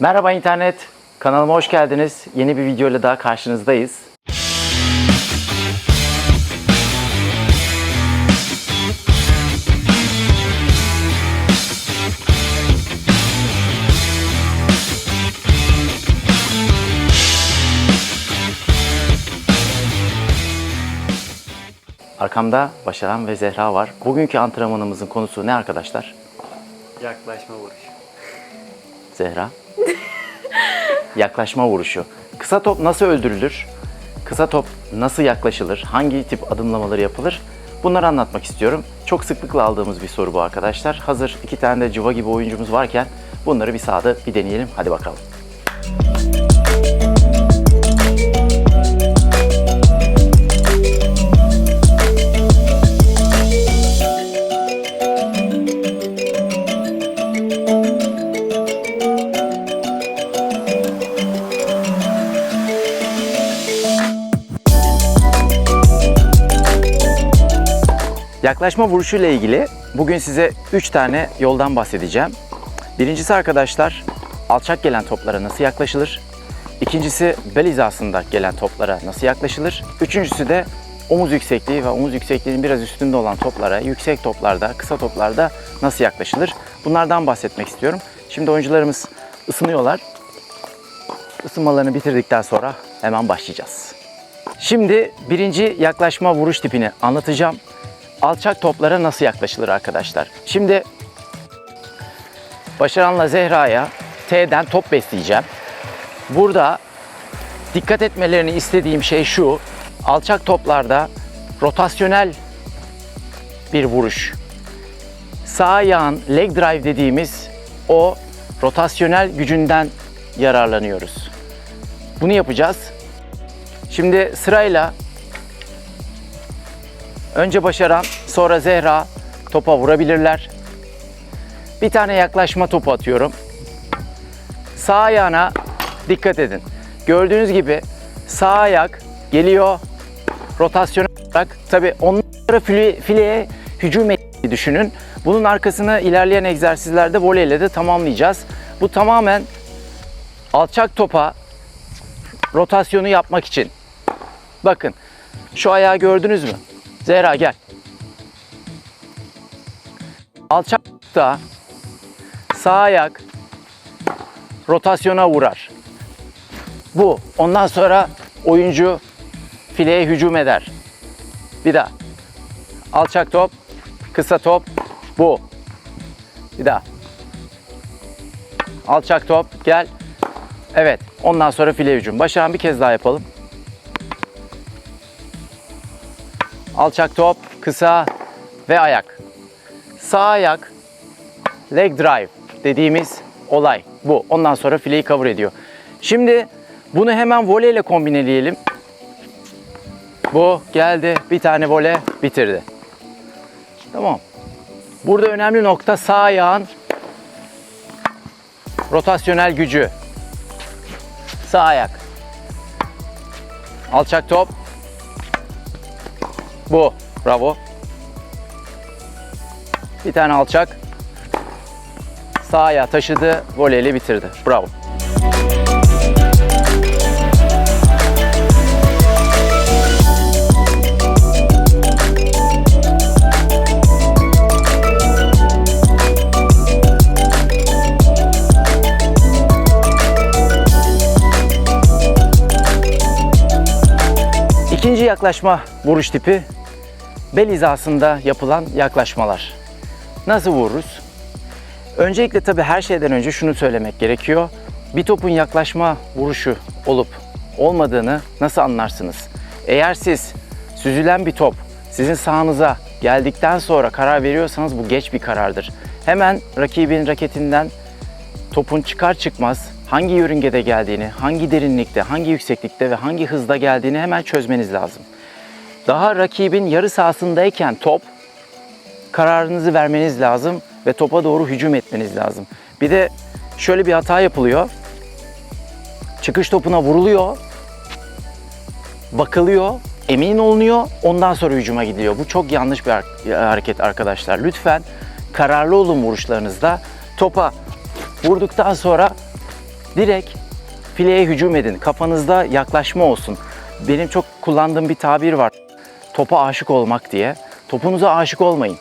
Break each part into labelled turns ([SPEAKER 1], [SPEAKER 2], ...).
[SPEAKER 1] Merhaba internet, kanalıma hoş geldiniz. Yeni bir video ile daha karşınızdayız. Arkamda Başaran ve Zehra var. Bugünkü antrenmanımızın konusu ne arkadaşlar?
[SPEAKER 2] Yaklaşma vuruş.
[SPEAKER 1] Zehra. Yaklaşma vuruşu. Kısa top nasıl öldürülür? Kısa top nasıl yaklaşılır? Hangi tip adımlamaları yapılır? Bunları anlatmak istiyorum. Çok sıklıkla aldığımız bir soru bu arkadaşlar. Hazır iki tane de cıva gibi oyuncumuz varken bunları bir sahada bir deneyelim. Hadi bakalım. Yaklaşma vuruşu ile ilgili bugün size 3 tane yoldan bahsedeceğim. Birincisi arkadaşlar alçak gelen toplara nasıl yaklaşılır? İkincisi bel hizasında gelen toplara nasıl yaklaşılır? Üçüncüsü de omuz yüksekliği ve omuz yüksekliğinin biraz üstünde olan toplara, yüksek toplarda, kısa toplarda nasıl yaklaşılır? Bunlardan bahsetmek istiyorum. Şimdi oyuncularımız ısınıyorlar. Isınmalarını bitirdikten sonra hemen başlayacağız. Şimdi birinci yaklaşma vuruş tipini anlatacağım. Alçak toplara nasıl yaklaşılır arkadaşlar? Şimdi Başaran'la Zehra'ya T'den top besleyeceğim. Burada dikkat etmelerini istediğim şey şu. Alçak toplarda rotasyonel bir vuruş. Sağ ayağın leg drive dediğimiz o rotasyonel gücünden yararlanıyoruz. Bunu yapacağız. Şimdi sırayla önce Başaran, sonra Zehra topa vurabilirler. Bir tane yaklaşma topu atıyorum. Sağ ayağına dikkat edin. Gördüğünüz gibi sağ ayak geliyor rotasyon olarak. Tabi onlara file, fileye hücum ettiğini düşünün. Bunun arkasını ilerleyen egzersizlerde voleyle de tamamlayacağız. Bu tamamen alçak topa rotasyonu yapmak için. Bakın şu ayağı gördünüz mü? Zehra gel. Alçakta sağ ayak rotasyona vurar. Bu. Ondan sonra oyuncu fileye hücum eder. Bir daha. Alçak top, kısa top. Bu. Bir daha. Alçak top, gel. Evet. Ondan sonra file hücum. Başaran bir kez daha yapalım. Alçak top, kısa ve ayak. Sağ ayak, leg drive dediğimiz olay bu. Ondan sonra fileyi cover ediyor. Şimdi bunu hemen voleyle kombineleyelim. Bu geldi. Bir tane vole bitirdi. Tamam. Burada önemli nokta sağ ayağın rotasyonel gücü. Sağ ayak. Alçak top. Bu. Bravo. Bir tane alçak. Sağ ayağı taşıdı. Voleyle bitirdi. Bravo. İkinci yaklaşma vuruş tipi bel hizasında yapılan yaklaşmalar. Nasıl vururuz? Öncelikle tabii her şeyden önce şunu söylemek gerekiyor. Bir topun yaklaşma vuruşu olup olmadığını nasıl anlarsınız? Eğer siz süzülen bir top sizin sahanıza geldikten sonra karar veriyorsanız bu geç bir karardır. Hemen rakibin raketinden topun çıkar çıkmaz hangi yörüngede geldiğini, hangi derinlikte, hangi yükseklikte ve hangi hızda geldiğini hemen çözmeniz lazım. Daha rakibin yarı sahasındayken top kararınızı vermeniz lazım ve topa doğru hücum etmeniz lazım. Bir de şöyle bir hata yapılıyor. Çıkış topuna vuruluyor. Bakılıyor, emin olunuyor. Ondan sonra hücuma gidiyor. Bu çok yanlış bir har- hareket arkadaşlar. Lütfen kararlı olun vuruşlarınızda. Topa vurduktan sonra Direkt fileye hücum edin. Kafanızda yaklaşma olsun. Benim çok kullandığım bir tabir var. Topa aşık olmak diye. Topunuza aşık olmayın.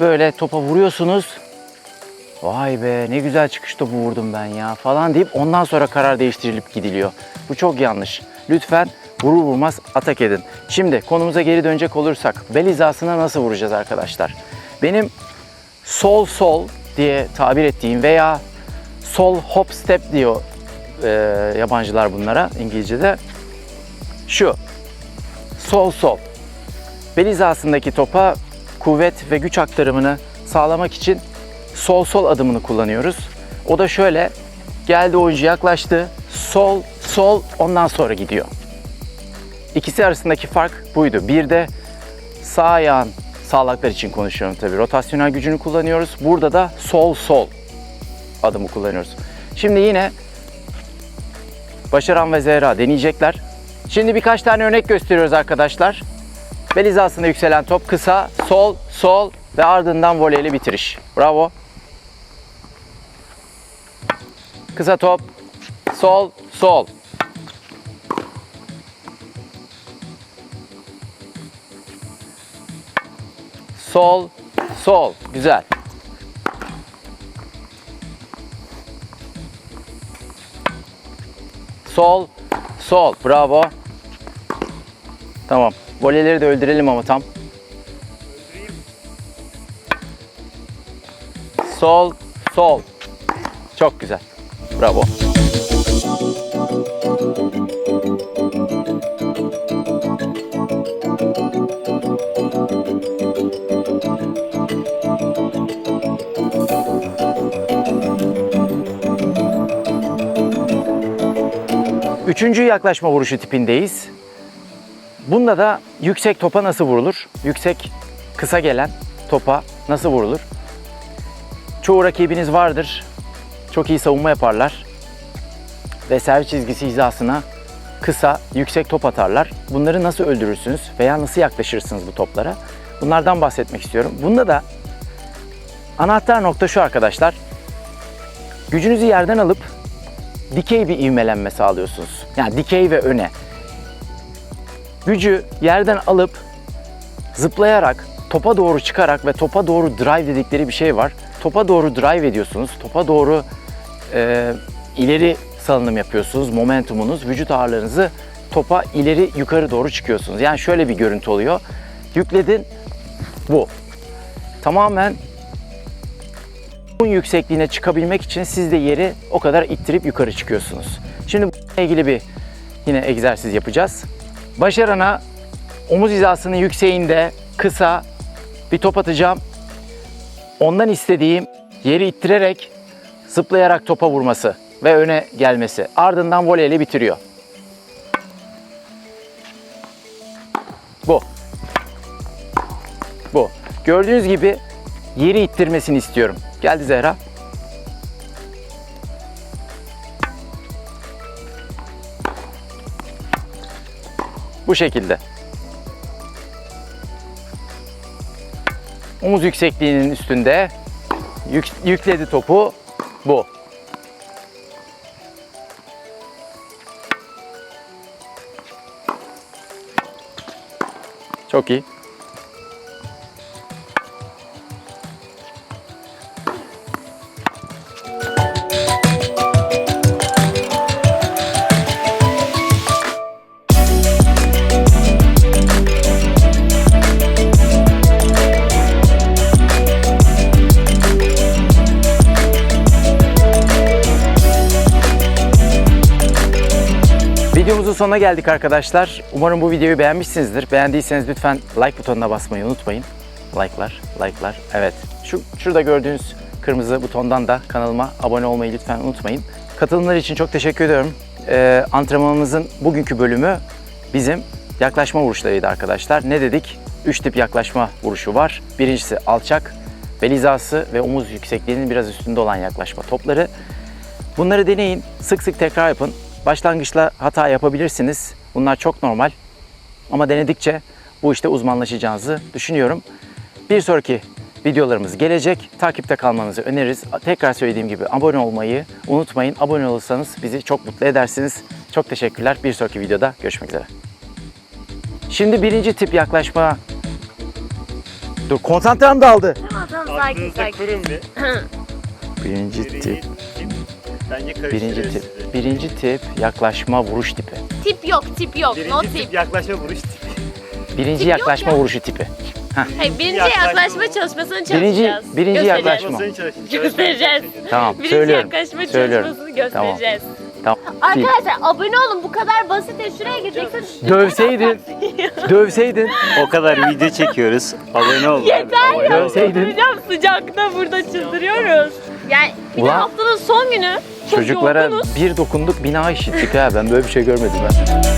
[SPEAKER 1] Böyle topa vuruyorsunuz. Vay be ne güzel çıkış topu vurdum ben ya falan deyip ondan sonra karar değiştirilip gidiliyor. Bu çok yanlış. Lütfen vurur vurmaz atak edin. Şimdi konumuza geri dönecek olursak bel hizasına nasıl vuracağız arkadaşlar? Benim sol sol diye tabir ettiğim veya sol hop step diyor e, yabancılar bunlara İngilizce'de. Şu sol sol. Bel hizasındaki topa kuvvet ve güç aktarımını sağlamak için sol sol adımını kullanıyoruz. O da şöyle geldi oyuncu yaklaştı sol sol ondan sonra gidiyor. İkisi arasındaki fark buydu. Bir de sağ ayağın sağlaklar için konuşuyorum tabii. Rotasyonel gücünü kullanıyoruz. Burada da sol sol adımı kullanıyoruz. Şimdi yine Başaran ve Zehra deneyecekler. Şimdi birkaç tane örnek gösteriyoruz arkadaşlar. Bel hizasında yükselen top kısa, sol, sol ve ardından voleyle bitiriş. Bravo. Kısa top, sol, sol. Sol, sol. Güzel. Sol, sol. Bravo. Tamam. Voleleri de öldürelim ama tam. Sol, sol. Çok güzel. Bravo. Üçüncü yaklaşma vuruşu tipindeyiz. Bunda da yüksek topa nasıl vurulur? Yüksek kısa gelen topa nasıl vurulur? Çoğu rakibiniz vardır. Çok iyi savunma yaparlar. Ve servis çizgisi hizasına kısa, yüksek top atarlar. Bunları nasıl öldürürsünüz veya nasıl yaklaşırsınız bu toplara? Bunlardan bahsetmek istiyorum. Bunda da anahtar nokta şu arkadaşlar. Gücünüzü yerden alıp dikey bir ivmelenme sağlıyorsunuz. Yani dikey ve öne. Gücü yerden alıp zıplayarak topa doğru çıkarak ve topa doğru drive dedikleri bir şey var. Topa doğru drive ediyorsunuz. Topa doğru e, ileri salınım yapıyorsunuz. Momentumunuz, vücut ağırlığınızı topa ileri yukarı doğru çıkıyorsunuz. Yani şöyle bir görüntü oluyor. Yükledin bu. Tamamen bunun yüksekliğine çıkabilmek için siz de yeri o kadar ittirip yukarı çıkıyorsunuz. Şimdi bununla ilgili bir yine egzersiz yapacağız. Başarana omuz hizasının yükseğinde kısa bir top atacağım. Ondan istediğim yeri ittirerek zıplayarak topa vurması ve öne gelmesi. Ardından voleyle bitiriyor. Bu. Bu. Gördüğünüz gibi yeri ittirmesini istiyorum. Geldi Zehra. Bu şekilde. Omuz yüksekliğinin üstünde yük- yükledi topu. Bu. Çok iyi. Videomuzun sonuna geldik arkadaşlar. Umarım bu videoyu beğenmişsinizdir. Beğendiyseniz lütfen like butonuna basmayı unutmayın. Like'lar, like'lar. Evet. Şu şurada gördüğünüz kırmızı butondan da kanalıma abone olmayı lütfen unutmayın. Katılımlar için çok teşekkür ediyorum. Ee, antrenmanımızın bugünkü bölümü bizim yaklaşma vuruşlarıydı arkadaşlar. Ne dedik? Üç tip yaklaşma vuruşu var. Birincisi alçak, bel hizası ve omuz yüksekliğinin biraz üstünde olan yaklaşma topları. Bunları deneyin, sık sık tekrar yapın. Başlangıçta hata yapabilirsiniz. Bunlar çok normal. Ama denedikçe bu işte uzmanlaşacağınızı düşünüyorum. Bir sonraki videolarımız gelecek. Takipte kalmanızı öneririz. Tekrar söylediğim gibi abone olmayı unutmayın. Abone olursanız bizi çok mutlu edersiniz. Çok teşekkürler. Bir sonraki videoda görüşmek üzere. Şimdi birinci tip yaklaşma... Dur konsantrem dağıldı.
[SPEAKER 3] Tamam tamam sakin
[SPEAKER 2] Aklınızda
[SPEAKER 3] sakin.
[SPEAKER 2] kurun bir.
[SPEAKER 1] Birinci
[SPEAKER 2] Birinci
[SPEAKER 1] tip.
[SPEAKER 2] Bence
[SPEAKER 1] Birinci tip.
[SPEAKER 2] sizi.
[SPEAKER 1] Birinci tip yaklaşma vuruş tipi.
[SPEAKER 3] Tip yok tip yok.
[SPEAKER 2] Birinci
[SPEAKER 3] no
[SPEAKER 2] tip
[SPEAKER 3] tip.
[SPEAKER 2] yaklaşma vuruş tipi.
[SPEAKER 1] Birinci
[SPEAKER 3] Tip yok
[SPEAKER 1] yaklaşma
[SPEAKER 3] ya.
[SPEAKER 1] vuruşu tipi.
[SPEAKER 3] Hayır, birinci
[SPEAKER 2] Yaklaşma
[SPEAKER 3] yaklaşma
[SPEAKER 2] bu.
[SPEAKER 3] çalışmasını
[SPEAKER 1] Birinci-
[SPEAKER 3] çalışacağız.
[SPEAKER 1] birinci
[SPEAKER 3] Göstereceğiz.
[SPEAKER 1] yaklaşma.
[SPEAKER 2] Çalışmasını çalışın.
[SPEAKER 3] Göstereceğiz.
[SPEAKER 1] Tamam
[SPEAKER 3] Birinci
[SPEAKER 1] söylüyorum.
[SPEAKER 3] yaklaşma
[SPEAKER 1] Söylüyorum.
[SPEAKER 3] çalışmasını göstereceğiz.
[SPEAKER 1] Tamam.
[SPEAKER 3] Arkadaşlar abone olun bu kadar basit ya şuraya gireceksin.
[SPEAKER 1] Dövseydin. Dövseydin.
[SPEAKER 2] O kadar video çekiyoruz. Abone olun.
[SPEAKER 3] Yeter ya.
[SPEAKER 1] Dövseydin.
[SPEAKER 3] Çıldıracağım sıcakta burada çıldırıyoruz. Yani bir de
[SPEAKER 1] Ulan.
[SPEAKER 3] haftanın son günü.
[SPEAKER 1] Çocuklara bir dokunduk bina işittik ha. Ben böyle bir şey görmedim ben.